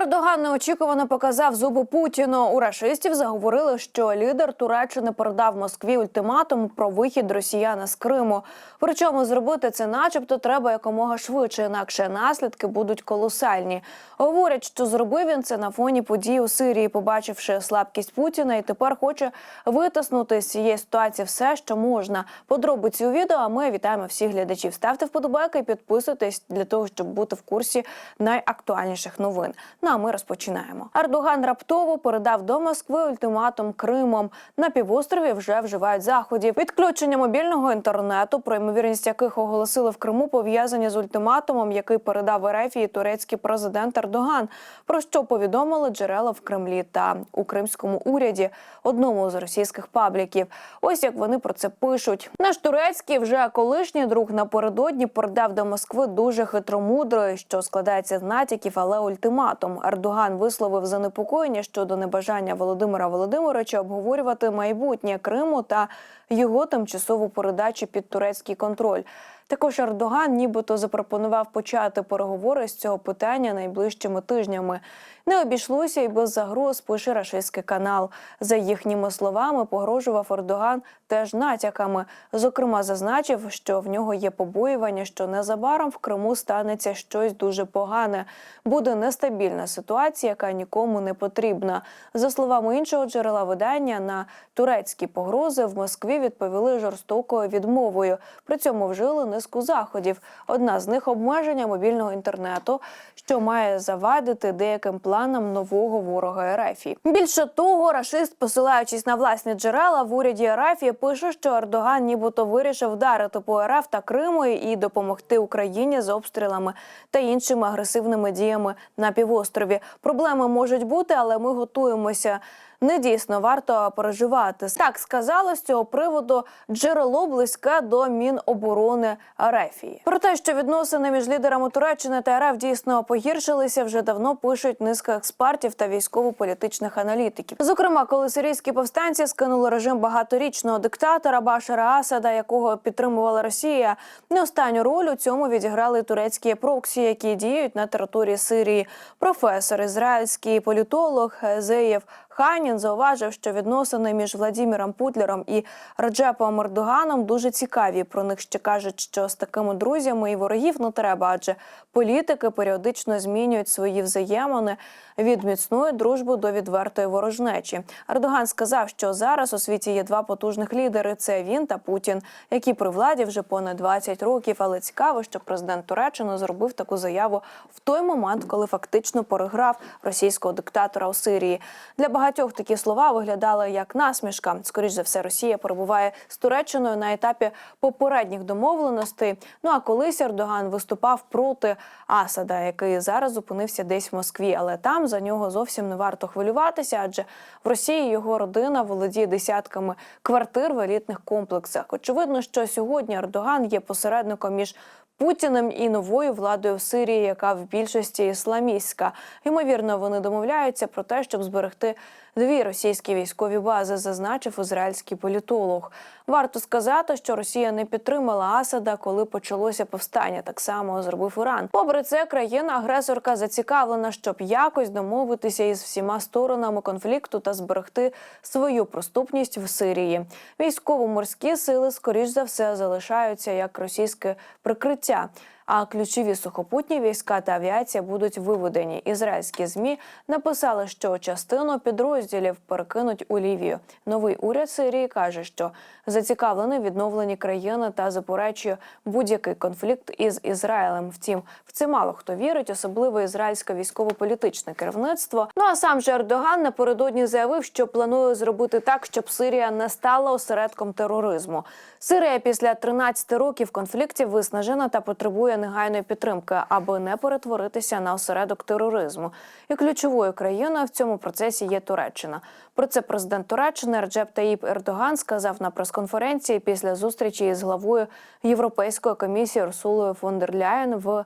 Ердоган неочікувано показав зуби Путіну. У рашистів заговорили, що лідер Туреччини передав Москві ультиматум про вихід росіян з Криму. Причому зробити це, начебто, треба якомога швидше, інакше наслідки будуть колосальні. Говорять, що зробив він це на фоні подій у Сирії, побачивши слабкість Путіна, і тепер хоче витиснути з цієї ситуації все, що можна. Подробиці у відео. А ми вітаємо всіх глядачів. Ставте вподобайки і підписуйтесь для того, щоб бути в курсі найактуальніших новин. А ми розпочинаємо. Ердоган раптово передав до Москви ультиматум Кримом. На півострові вже вживають заходів. Відключення мобільного інтернету, про ймовірність яких оголосили в Криму, пов'язані з ультиматумом, який передав РФ і турецький президент Ердоган. Про що повідомили джерела в Кремлі та у кримському уряді, одному з російських пабліків. Ось як вони про це пишуть. Наш турецький вже колишній друг напередодні передав до Москви дуже хитромудрою, що складається з натяків, але ультиматум. Ердоган висловив занепокоєння щодо небажання Володимира Володимировича обговорювати майбутнє Криму та його тимчасову передачу під турецький контроль. Також Ердоган нібито запропонував почати переговори з цього питання найближчими тижнями. Не обійшлося і без загроз пише рашистський канал. За їхніми словами, погрожував Ердоган теж натяками. Зокрема, зазначив, що в нього є побоювання, що незабаром в Криму станеться щось дуже погане. Буде нестабільна ситуація, яка нікому не потрібна. За словами іншого джерела видання, на турецькі погрози в Москві відповіли жорстокою відмовою. При цьому вжили низку заходів. Одна з них обмеження мобільного інтернету, що має завадити деяким планам нового ворога Ерефії. Більше того, рашист, посилаючись на власні джерела в уряді Ерефії, пише, що Ердоган нібито вирішив вдарити по РФ та Криму і допомогти Україні з обстрілами та іншими агресивними діями на півострові. Проблеми можуть бути, але ми готуємося. Не дійсно варто переживати. Так сказало з цього приводу джерело близьке до Міноборони Арефії. Про те, що відносини між лідерами Туреччини та РФ дійсно погіршилися, вже давно пишуть низка експертів та військово-політичних аналітиків. Зокрема, коли сирійські повстанці скинули режим багаторічного диктатора Башара Асада, якого підтримувала Росія, не останню роль у цьому відіграли турецькі проксі, які діють на території Сирії. Професор ізраїльський політолог Зеєв Ханін зауважив, що відносини між Владіміром Путлером і Раджепом Ердоганом дуже цікаві. Про них ще кажуть, що з такими друзями і ворогів не треба, адже політики періодично змінюють свої взаємини від міцної дружби до відвертої ворожнечі. Ердоган сказав, що зараз у світі є два потужних лідери: це він та Путін, які при владі вже понад 20 років. Але цікаво, що президент Туреччини зробив таку заяву в той момент, коли фактично переграв російського диктатора у Сирії. Для багатьох такі слова виглядали як насмішка. Скоріш за все, Росія перебуває з Туреччиною на етапі попередніх домовленостей. Ну а колись Ердоган виступав проти Асада, який зараз зупинився десь в Москві, але там за нього зовсім не варто хвилюватися, адже в Росії його родина володіє десятками квартир в елітних комплексах. Очевидно, що сьогодні Ердоган є посередником між Путіним і новою владою в Сирії, яка в більшості ісламістська. Ймовірно, вони домовляються про те, щоб зберегти дві російські військові бази, зазначив ізраїльський політолог. Варто сказати, що Росія не підтримала Асада, коли почалося повстання. Так само зробив Іран. Попри це, країна-агресорка зацікавлена, щоб якось домовитися із всіма сторонами конфлікту та зберегти свою проступність в Сирії. Військово-морські сили, скоріш за все, залишаються як російське прикриття. А ключові сухопутні війська та авіація будуть виведені. Ізраїльські змі написали, що частину підрозділів перекинуть у Лівію. Новий уряд Сирії каже, що зацікавлений в відновленні країни та заперечує будь-який конфлікт із Ізраїлем. Втім, в це мало хто вірить, особливо ізраїльське військово-політичне керівництво. Ну а сам же Ердоган напередодні заявив, що планує зробити так, щоб Сирія не стала осередком тероризму. Сирія після 13 років конфліктів виснажена та потребує негайної підтримки, аби не перетворитися на осередок тероризму. І ключовою країною в цьому процесі є Туреччина. Про це президент Туреччини Реджеп Таїп Ердоган сказав на прес-конференції після зустрічі із главою Європейської комісії Урсулою фон дер Ляєн в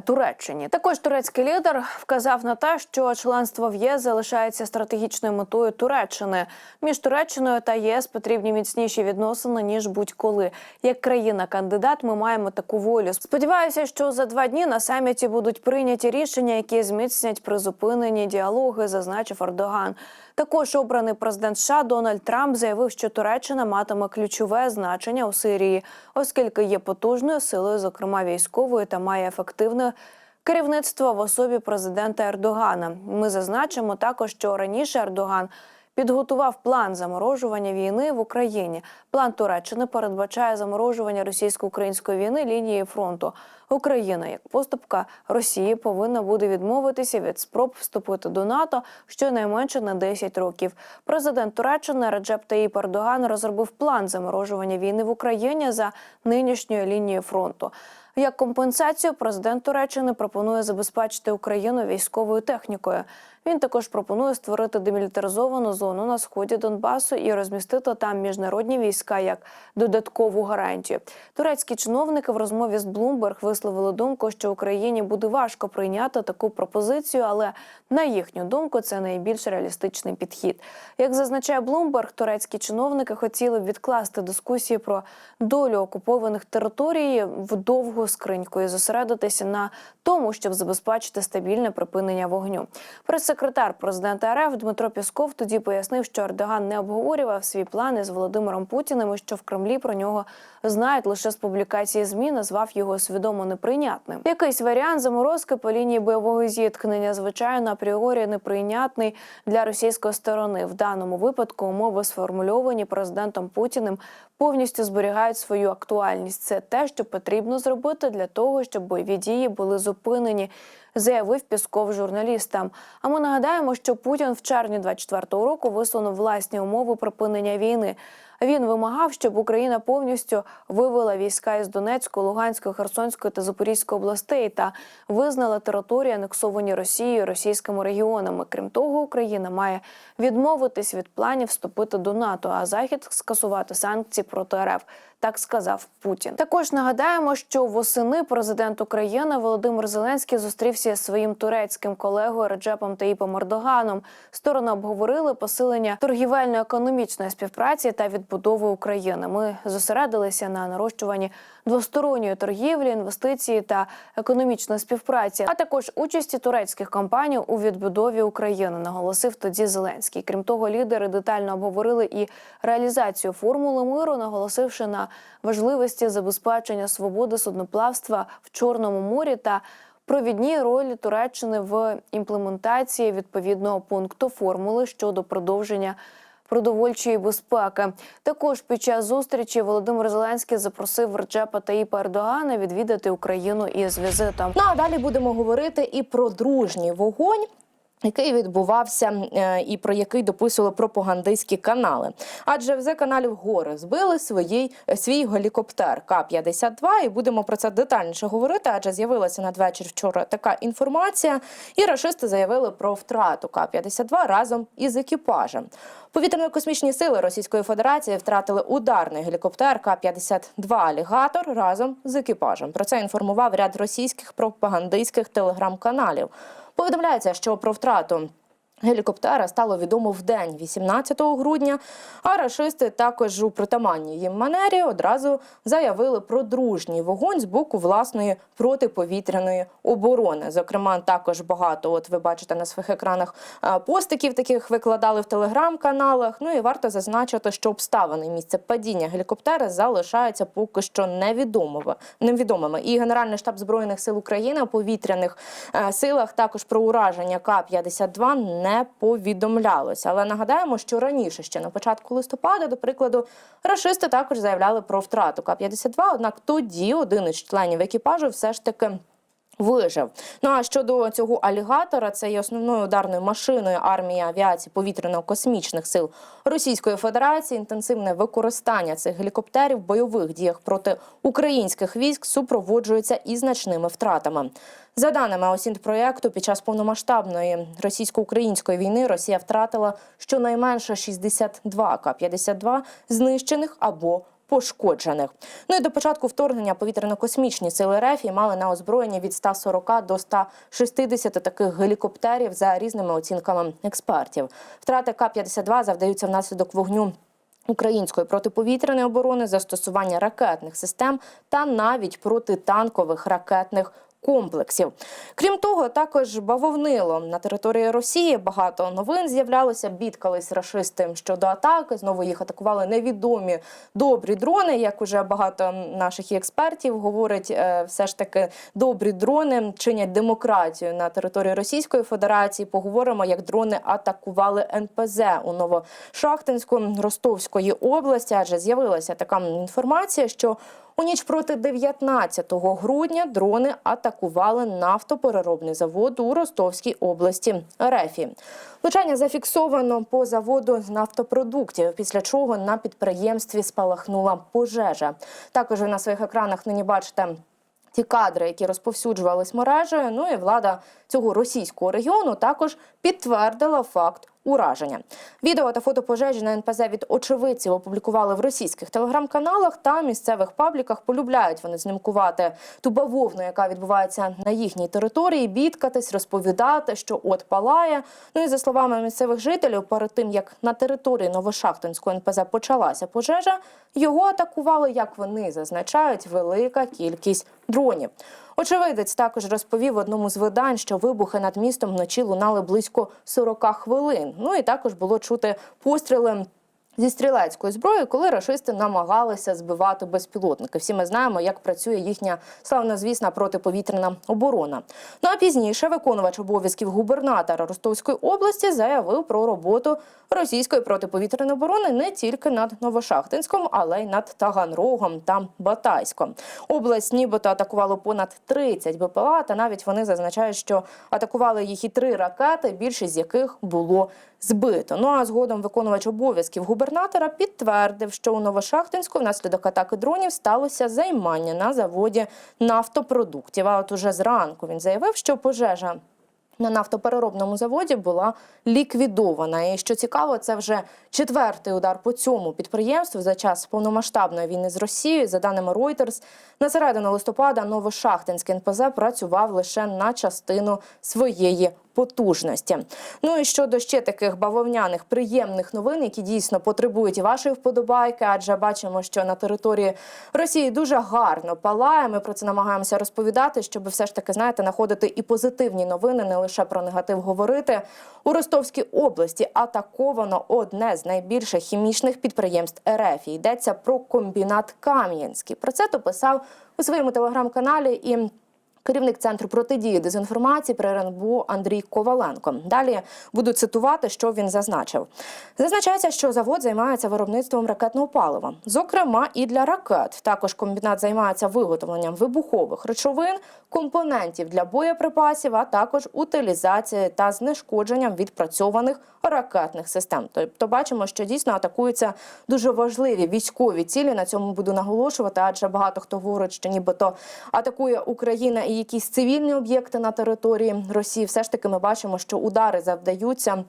Туреччині. Також турецький лідер вказав на те, що членство в ЄС залишається стратегічною метою Туреччини. Між Туреччиною та ЄС потрібні міцніші відносини ніж будь-коли. Як країна-кандидат, ми маємо таку волю. Сподіваюся, що за два дні на саміті будуть прийняті рішення, які зміцнять призупинені діалоги, зазначив Ердоган. Також обраний президент США Дональд Трамп заявив, що Туреччина матиме ключове значення у Сирії, оскільки є потужною силою, зокрема військовою, та має ефективне керівництво в особі президента Ердогана. Ми зазначимо також, що раніше Ердоган. Підготував план заморожування війни в Україні. План Туреччини передбачає заморожування російсько-української війни лінії фронту. Україна, як поступка Росії, повинна буде відмовитися від спроб вступити до НАТО щонайменше на 10 років. Президент Туреччини Реджеп Таїп Ердоган розробив план заморожування війни в Україні за нинішньою лінією фронту. Як компенсацію президент Туреччини пропонує забезпечити Україну військовою технікою. Він також пропонує створити демілітаризовану зону на сході Донбасу і розмістити там міжнародні війська як додаткову гарантію. Турецькі чиновники в розмові з Bloomberg висловили думку, що Україні буде важко прийняти таку пропозицію, але на їхню думку це найбільш реалістичний підхід. Як зазначає Bloomberg, турецькі чиновники хотіли б відкласти дискусії про долю окупованих територій в довгу скриньку і зосередитися на тому, щоб забезпечити стабільне припинення вогню. Прес-секретар президента РФ Дмитро Пісков тоді пояснив, що Ердоган не обговорював свої плани з Володимиром Путіним, і що в Кремлі про нього знають лише з публікації змі, назвав його свідомо неприйнятним. Якийсь варіант заморозки по лінії бойового зіткнення, звичайно, апріорі неприйнятний для російської сторони. В даному випадку умови сформульовані президентом Путіним повністю зберігають свою актуальність. Це те, що потрібно зробити для того, щоб бойові дії були зупинені. Заявив Пісков журналістам. А ми нагадаємо, що Путін в червні 24-го року висунув власні умови припинення війни. Він вимагав, щоб Україна повністю вивела війська із Донецької, Луганської, Херсонської та Запорізької областей та визнала території, анексовані Росією російськими регіонами. Крім того, Україна має відмовитись від планів вступити до НАТО, а Захід скасувати санкції проти РФ. Так сказав Путін. Також нагадаємо, що восени президент України Володимир Зеленський зустрівся зі своїм турецьким колегою Реджепом Таїпом Ердоганом. Сторони обговорили посилення торгівельно-економічної співпраці та відбудови України. Ми зосередилися на нарощуванні двосторонньої торгівлі, інвестиції та економічної співпраці, а також участі турецьких компаній у відбудові України. Наголосив тоді Зеленський. Крім того, лідери детально обговорили і реалізацію формули миру, наголосивши на важливості забезпечення свободи судноплавства в Чорному морі та провідній ролі Туреччини в імплементації відповідного пункту формули щодо продовження. Продовольчої безпеки також під час зустрічі Володимир Зеленський запросив Реджепа Таїпа Ердогана відвідати Україну із візитом. Ну а далі будемо говорити і про дружній вогонь. Який відбувався е, і про який дописували пропагандистські канали, адже в каналів гори збили свої свій гелікоптер К-52, і будемо про це детальніше говорити. Адже з'явилася надвечір вчора така інформація, і рашисти заявили про втрату К-52 разом із екіпажем. Повітряно-космічні сили Російської Федерації втратили ударний гелікоптер К-52 алігатор разом з екіпажем. Про це інформував ряд російських пропагандистських телеграм-каналів. Повідомляється, що про втрату гелікоптера стало відомо в день 18 грудня. А рашисти також у притаманній їм манері одразу заявили про дружній вогонь з боку власної протиповітряної оборони. Зокрема, також багато. От ви бачите на своїх екранах е, постиків таких викладали в телеграм-каналах. Ну і варто зазначити, що обставини місце падіння гелікоптера залишаються поки що невідомими. невідомими. І Генеральний штаб збройних сил України у повітряних е, силах також про ураження К-52 не повідомлялося. Але нагадаємо, що раніше, ще на початку листопада, до прикладу, рашисти також заявляли про втрату К-52, Однак тоді один із членів екіпажу все ж таки. Вижив. Ну а щодо цього алігатора, це є основною ударною машиною армії авіації повітряно-космічних сил Російської Федерації. Інтенсивне використання цих гелікоптерів в бойових діях проти українських військ супроводжується і значними втратами. За даними Осінт-проєкту, під час повномасштабної російсько-української війни Росія втратила щонайменше 62 К-52 знищених або пошкоджених. Ну і до початку вторгнення повітряно-космічні сили РФ мали на озброєнні від 140 до 160 таких гелікоптерів за різними оцінками експертів. Втрати К-52 завдаються внаслідок вогню української протиповітряної оборони, застосування ракетних систем та навіть протитанкових ракетних комплексів. Крім того, також бавовнило на території Росії багато новин з'являлося. Бідкались рашисти щодо атаки. Знову їх атакували невідомі добрі дрони. Як уже багато наших експертів говорять, е, все ж таки добрі дрони чинять демократію на території Російської Федерації. Поговоримо, як дрони атакували НПЗ у Новошахтинську Ростовської області. Адже з'явилася така інформація, що у ніч проти 19 грудня дрони атакували нафтопереробний завод у Ростовській області Рефі. Влучання зафіксовано по заводу з нафтопродуктів, після чого на підприємстві спалахнула пожежа. Також на своїх екранах нині бачите ті кадри, які розповсюджувались мережею. Ну і влада цього російського регіону також підтвердила факт ураження. Відео та фото пожежі на НПЗ від очевидців опублікували в російських телеграм-каналах та місцевих пабліках. Полюбляють вони знімкувати ту бавовну, яка відбувається на їхній території, бідкатись, розповідати, що от палає. Ну і за словами місцевих жителів, перед тим як на території Новошахтинського НПЗ почалася пожежа, його атакували, як вони зазначають, велика кількість дронів. Очевидець також розповів одному з видань, що вибухи над містом вночі лунали близько 40 хвилин. Ну і також було чути постріли. Зі стрілецької зброї, коли рашисти намагалися збивати безпілотники. Всі ми знаємо, як працює їхня славнозвісна протиповітряна оборона. Ну а пізніше виконувач обов'язків губернатора Ростовської області заявив про роботу російської протиповітряної оборони не тільки над Новошахтинськом, але й над Таганрогом та Батайськом. Область нібито атакувало понад 30 БПЛА, та навіть вони зазначають, що атакували їх і три ракети, більшість з яких було збито. Ну а згодом виконувач обов'язків губернатора підтвердив, що у Новошахтинську внаслідок атаки дронів сталося займання на заводі нафтопродуктів. А от уже зранку він заявив, що пожежа. На нафтопереробному заводі була ліквідована. І що цікаво, це вже четвертий удар по цьому підприємству за час повномасштабної війни з Росією. За даними Reuters, на середину листопада Новошахтинський НПЗ працював лише на частину своєї потужності. Ну і щодо ще таких бавовняних приємних новин, які дійсно потребують вашої вподобайки, адже бачимо, що на території Росії дуже гарно палає. Ми про це намагаємося розповідати, щоб все ж таки знаєте, знаходити і позитивні новини, не лише про негатив говорити. У Ростовській області атаковано одне з найбільших хімічних підприємств РФ. Йдеться про комбінат Кам'янський. Про це то писав у своєму телеграм-каналі і. Керівник центру протидії дезінформації при РНБО Андрій Коваленко. Далі буду цитувати, що він зазначив. Зазначається, що завод займається виробництвом ракетного палива, зокрема і для ракет. Також комбінат займається виготовленням вибухових речовин, компонентів для боєприпасів, а також утилізацією та знешкодженням відпрацьованих ракетних систем. Тобто бачимо, що дійсно атакуються дуже важливі військові цілі. На цьому буду наголошувати, адже багато хто говорить, що нібито атакує Україна і якісь цивільні об'єкти на території Росії. Все ж таки, ми бачимо, що удари завдаються.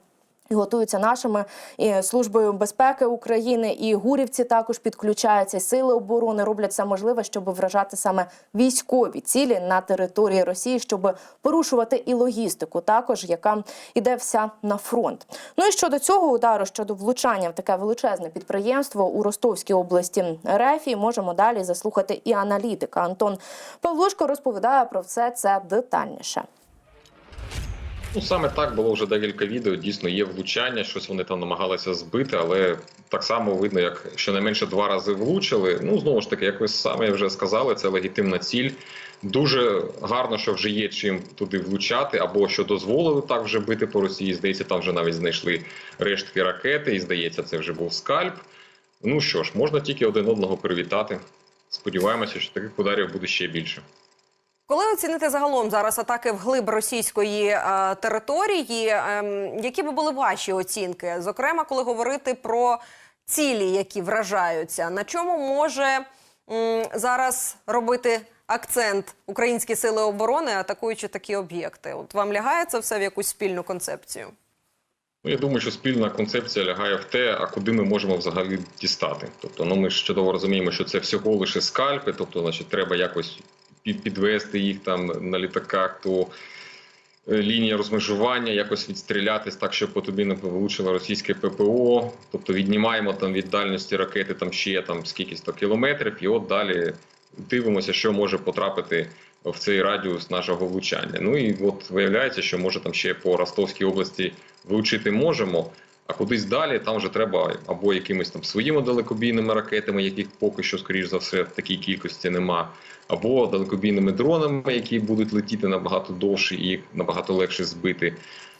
І готуються нашими і службою безпеки України, і гурівці також підключаються. Сили оборони роблять все можливе, щоб вражати саме військові цілі на території Росії, щоб порушувати і логістику, також яка йде вся на фронт. Ну і щодо цього удару, щодо влучання в таке величезне підприємство у Ростовській області РФ, можемо далі заслухати і аналітика. Антон Павлушко розповідає про все це детальніше. Ну, саме так було вже декілька відео. Дійсно, є влучання, щось вони там намагалися збити, але так само видно, як щонайменше два рази влучили. Ну, знову ж таки, як ви самі вже сказали, це легітимна ціль. Дуже гарно, що вже є чим туди влучати, або що дозволили так вже бити по Росії. Здається, там вже навіть знайшли рештки ракети, і здається, це вже був скальп. Ну що ж, можна тільки один одного привітати. Сподіваємося, що таких ударів буде ще більше. Коли оцінити загалом зараз атаки вглиб російської е, території, е, які би були ваші оцінки? Зокрема, коли говорити про цілі, які вражаються, на чому може м, зараз робити акцент українські сили оборони, атакуючи такі об'єкти? От вам лягає це все в якусь спільну концепцію? Ну, я думаю, що спільна концепція лягає в те, а куди ми можемо взагалі дістати. Тобто, ну ми ж чудово розуміємо, що це всього лише скальпи, тобто, значить, треба якось підвести їх там на літаках, то е, лінія розмежування, якось відстрілятись так, щоб по тобі не влучило російське ППО. Тобто віднімаємо там від дальності ракети там ще там скількись то кілометрів, і от далі дивимося, що може потрапити в цей радіус нашого влучання. Ну і от виявляється, що може там ще по Ростовській області влучити можемо. А кудись далі там вже треба або якимись там своїми далекобійними ракетами, яких поки що, скоріш за все, в такій кількості нема, або далекобійними дронами, які будуть летіти набагато довше і набагато легше збити.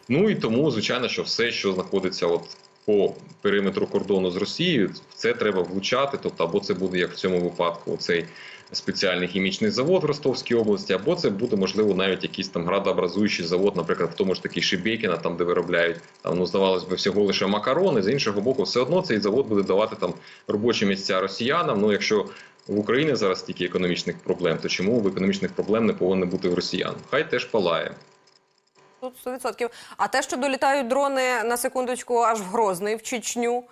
Ну і тому, звичайно, що все, що знаходиться от по периметру кордону з Росією, це треба влучати. Тобто, або це буде як в цьому випадку, цей спеціальний хімічний завод в Ростовській області, або це буде можливо навіть якийсь там градообразуючий завод, наприклад, в тому ж таки Шебекіна, там де виробляють там ну здавалось би всього лише макарони. З іншого боку, все одно цей завод буде давати там робочі місця росіянам. Ну якщо в Україні зараз стільки економічних проблем, то чому в економічних проблем не повинно бути в росіян? Хай теж палає. Тут 100%. А те, що долітають дрони на секундочку аж в Грозний, в Чечню.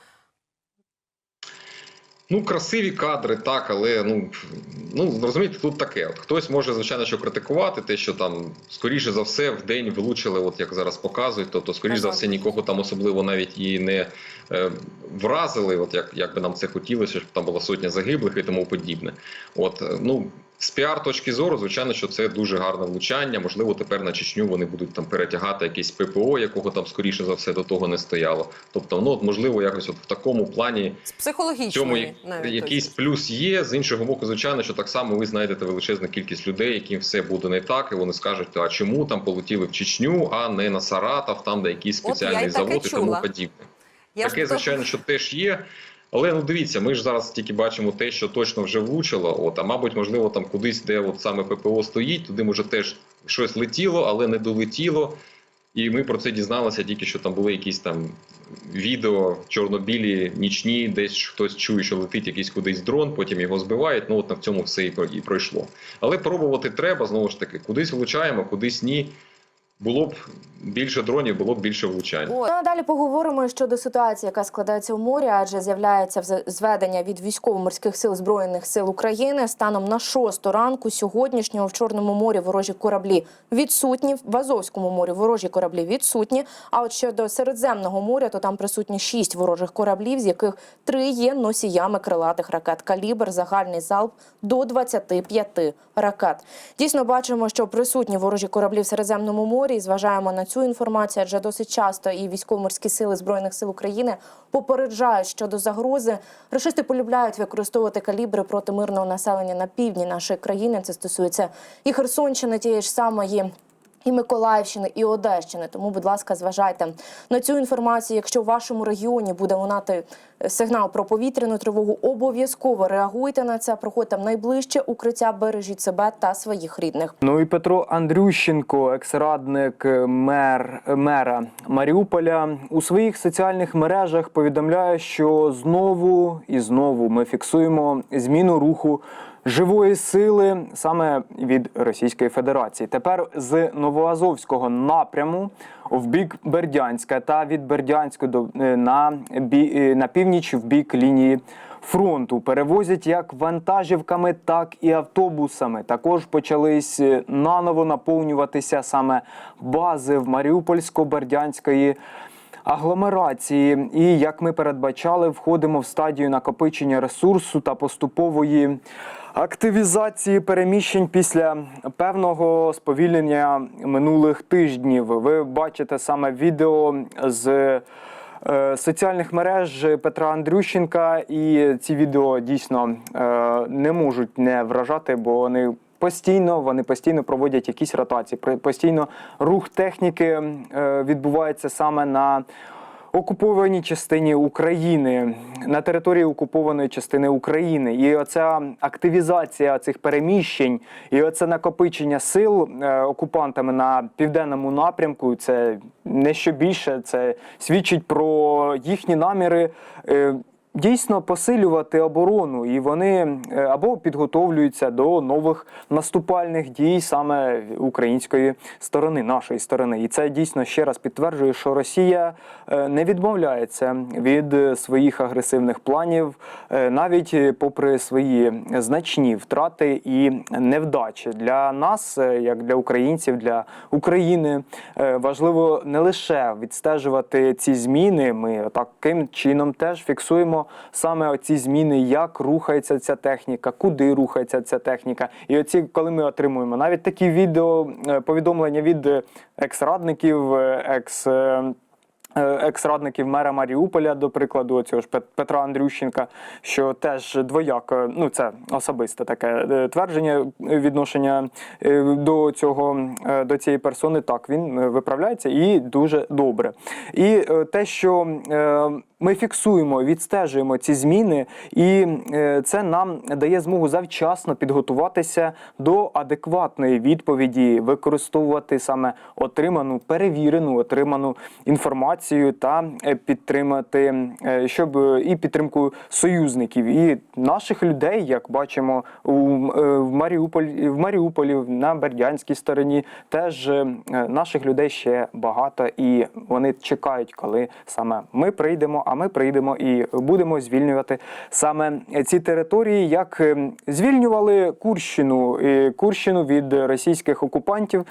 Ну, красиві кадри, так, але ну, ну розумієте, тут таке. От хтось може, звичайно, що критикувати те, що там скоріше за все в день влучили, от як зараз показують. Тобто, скоріше за все, нікого там особливо навіть і не е, вразили, от як, як би нам це хотілося, щоб там була сотня загиблих і тому подібне. От е, ну. З піар точки зору, звичайно, що це дуже гарне влучання. Можливо, тепер на Чечню вони будуть там перетягати якесь ППО, якого там скоріше за все до того не стояло. Тобто, ну от можливо, якось от в такому плані З цьому якийсь плюс є. З іншого боку, звичайно, що так само ви знайдете величезну кількість людей, яким все буде не так, і вони скажуть, а чому там полетіли в Чечню, а не на Саратов, там де якийсь От я спеціальний й таке тому подібне. Я Таке, звичайно, що теж є. Але ну дивіться, ми ж зараз тільки бачимо те, що точно вже влучило. От, а мабуть, можливо, там кудись, де от саме ППО стоїть, туди може теж щось летіло, але не долетіло. І ми про це дізналися тільки що там були якісь там відео чорнобілі, нічні, десь хтось чує, що летить якийсь кудись дрон, потім його збивають. Ну от на цьому все і пройшло. Але пробувати треба знову ж таки, кудись влучаємо, кудись ні. Було б більше дронів, було б більше влучань. Ну, далі поговоримо щодо ситуації, яка складається у морі, адже з'являється зведення від військово-морських сил збройних сил України станом на 6 ранку сьогоднішнього в Чорному морі ворожі кораблі відсутні. В Азовському морі ворожі кораблі відсутні. А от щодо Середземного моря, то там присутні 6 ворожих кораблів, з яких 3 є носіями крилатих ракет. Калібр загальний залп до 25 ракет. Дійсно бачимо, що присутні ворожі кораблі в Середземному морі. І зважаємо на цю інформацію, адже досить часто і військово-морські сили збройних сил України попереджають щодо загрози. Рашисти полюбляють використовувати калібри проти мирного населення на півдні нашої країни. Це стосується і Херсонщини, тієї ж самої. І Миколаївщини, і Одещини. Тому, будь ласка, зважайте на цю інформацію. Якщо в вашому регіоні буде лунати е, сигнал про повітряну тривогу, обов'язково реагуйте на це. Проходьте в найближче укриття, бережіть себе та своїх рідних. Ну і Петро Андрющенко, екс-радник е, мер мера Маріуполя, у своїх соціальних мережах повідомляє, що знову і знову ми фіксуємо зміну руху живої сили саме від Російської Федерації. Тепер з Новоазовського напряму в бік Бердянська та від Бердянська до е, на е, на північ в бік лінії фронту перевозять як вантажівками, так і автобусами. Також почались е, наново наповнюватися саме бази в Маріупольсько-Бердянської агломерації. І як ми передбачали, входимо в стадію накопичення ресурсу та поступової. Активізації переміщень після певного сповільнення минулих тижнів. Ви бачите саме відео з е, соціальних мереж Петра Андрющенка, і ці відео дійсно е, не можуть не вражати, бо вони. Постійно вони постійно проводять якісь ротації. Постійно рух техніки е, відбувається саме на окупованій частині України, на території окупованої частини України. І оця активізація цих переміщень, і оце накопичення сил е, окупантами на південному напрямку, це не що більше, це свідчить про їхні наміри. Дійсно посилювати оборону, і вони е, або підготовлюються до нових наступальних дій саме української сторони, нашої сторони. І це дійсно ще раз підтверджує, що Росія е, не відмовляється від е, своїх агресивних планів, навіть попри свої значні втрати і невдачі для нас, як для українців, для України, важливо не лише відстежувати ці зміни. Ми таким чином теж фіксуємо саме ці зміни, як рухається ця техніка, куди рухається ця техніка. І оці, коли ми отримуємо навіть такі відео е, повідомлення від е, екс-радників, е, екс. -радників, е, Екс-радників мера Маріуполя, до прикладу, цього ж Пет- Петра Андрющенка, що теж двояко, ну це особисте таке е, твердження е, відношення е, до цього е, до цієї персони. Так він е, виправляється і дуже добре. І е, те, що е, ми фіксуємо, відстежуємо ці зміни, і е, це нам дає змогу завчасно підготуватися до адекватної відповіді, використовувати саме отриману, перевірену, отриману інформацію та е, підтримати, е, щоб е, і підтримку союзників, і наших людей, як бачимо в Маріуполі, в Маріуполі на Бердянській стороні, теж наших людей ще багато, і вони чекають, коли саме ми прийдемо. А ми прийдемо і будемо звільнювати саме ці території, як е, звільнювали Курщину, Курщину від російських окупантів.